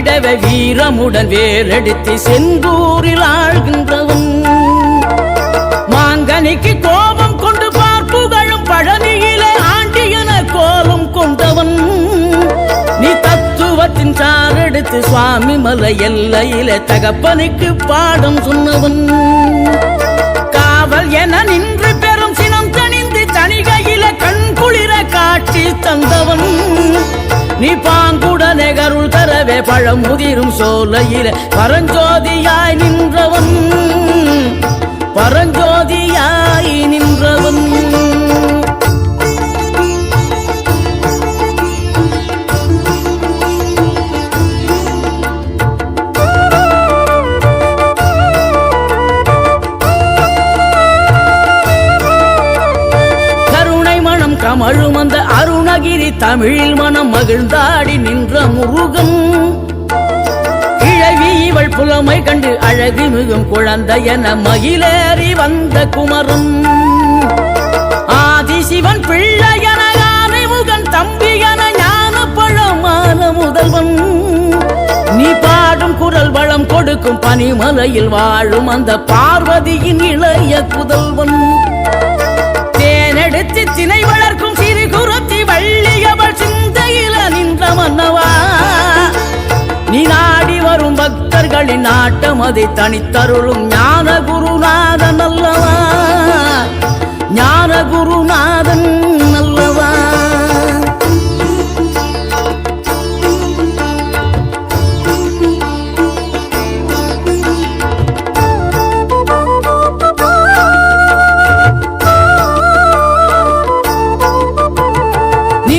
விடவ வீரமுடன் வேலெடுத்து செந்தூரில் ஆழ்கின்றவன். மாங்கனிக்கு கோபம் கொண்டு பார்ப்புகழும் பழனியிலே ஆண்டியன கோலம் கொண்டவன். நீ தத்துவத்தின் சாரெடுத்து சுவாமி மலை எல்லையிலே தகப்பனுக்கு பாடம் சொன்னவன். காவல் என நின்று பெரும் சினம் தணிந்து தணிகையில கண் குளிர காட்சி தந்தவன். நீ பாங்குடனே கருள் தரவே பழம் முதிரும் சோலையில. பரஞ்சோதியாய் நின்றவன் பரஞ்சோதியாய் நின்றவன். கருணை கமழும் அந்த அருணகிரி தமிழில் மனம் மகிழ்ந்தாடி நின்ற முருகன். புலமை கண்டு அழகு மிகும் குழந்தை என மகிழேறி வந்த குமரன். ஆதிசிவன் பிள்ளை என முகன் தம்பி என ஞான பழமான முதல்வன். நீ பாடும் குரல் வளம் கொடுக்கும் பனிமலையில் வாழும் அந்த பார்வதியின் இளைய புதல்வன். தேனெடுத்து திணை வளர்க்கும் சிறு குரத்தி வள்ளியவள் சிந்தையில நின்ற மன்னவன் பக்தர்களின் ஆட்டம் அதை தனித்தருளும் ஞான குருநாதன் அல்லவா? ஞான குருநாதன்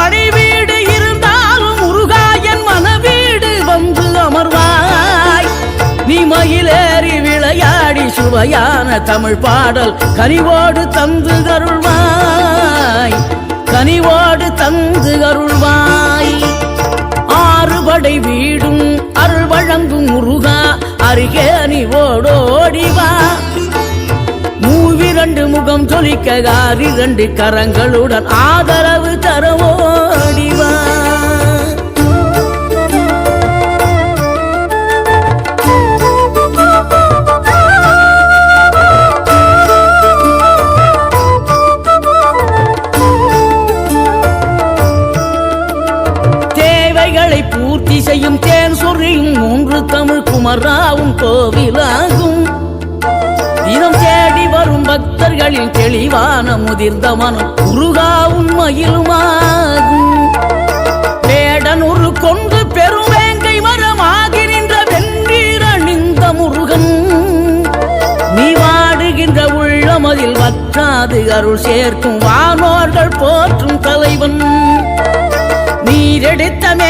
படை வீடு இருந்தாலும் முருகாயன் மனவீடு வந்து அமர்வாய். நீ மயிலேறி விளையாடி சுவையான தமிழ் பாடல் கனிவோடு தந்து கருள்வாய் கனிவோடு தந்து அருள்வாய். ஆறுபடை வீடும் அருள் வழங்கும் முருகா அருகே நீ ஓடோடிவா மூவிரண்டு முகம் ஜொலிக்க ஆறிரண்டு கரங்களுடன் ஆதரவு தர தெளிவான முதிர்ந்த மனம் குருகாவும் மயிலுமாகும் வேடனுரு கொண்டு பெருவேங்கை மரமாகி நின்ற வென்றீர் அணிந்த முருகன். நீ வாடுகின்ற உள்ளமதில் வற்றாது அருள் சேர்க்கும் வானோர்கள் போற்றும் தலைவன். நீரெடுத்த மேனியுடன்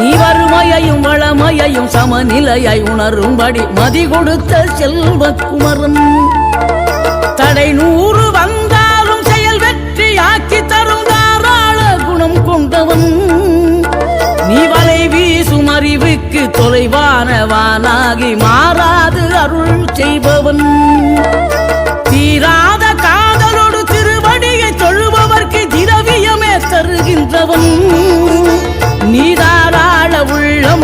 நீ வறுமையையும் வளமையையும் சமநிலையை உணரும்படி மதி கொடுத்த செல்வ குமரன் தடை நூறு வந்தாலும் செயல் வெற்றி ஆக்கி தரும் தாராள குணம் கொண்டவன். நீ வலை வீசும் அறிவுக்கு தொலைவானவானாகி மாறாது அருள் செய்பவன். தீராத காதலோடு திருவடியை தொழுபவர்க்கு திரவியமே தருகின்றவன்.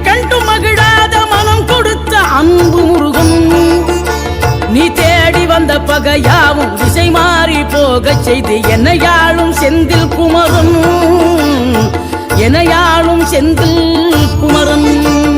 கண்டு மகிழாத மனம் கொடுத்த அன்பு முருகன். நீ தேடி வந்த பகையாவும் திசை மாறி போகச் செய்து என்னையாளும் செந்தில் குமரன். என்னையாளும் செந்தில் குமரன்.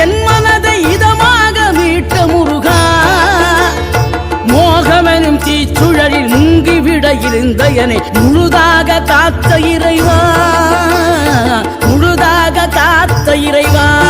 என் மனதை இதமாக மீட்ட முருகா. மோகமெனும் தீச்சுழலில் முங்கிவிட இருந்த முத்தையனை முழுதாக காத்த இறைவா. முழுதாக காத்த இறைவா.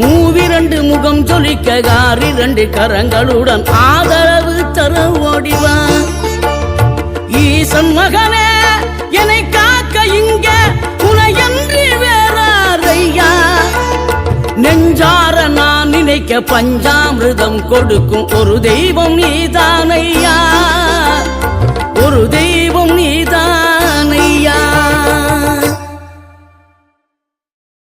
மூவிரண்டு முகம் ஜொலிக்க காரிரண்டு கரங்களுடன் ஆதரவு தர ஓடிவா. ஈசன் மகனே என்னை காக்க இங்க புனையன்றி வேறாரையா? நெஞ்சார நான் நினைக்க பஞ்சாமிரதம் கொடுக்கும் ஒரு தெய்வம் நீதானையா? ஒரு தெய்வம் நீதான்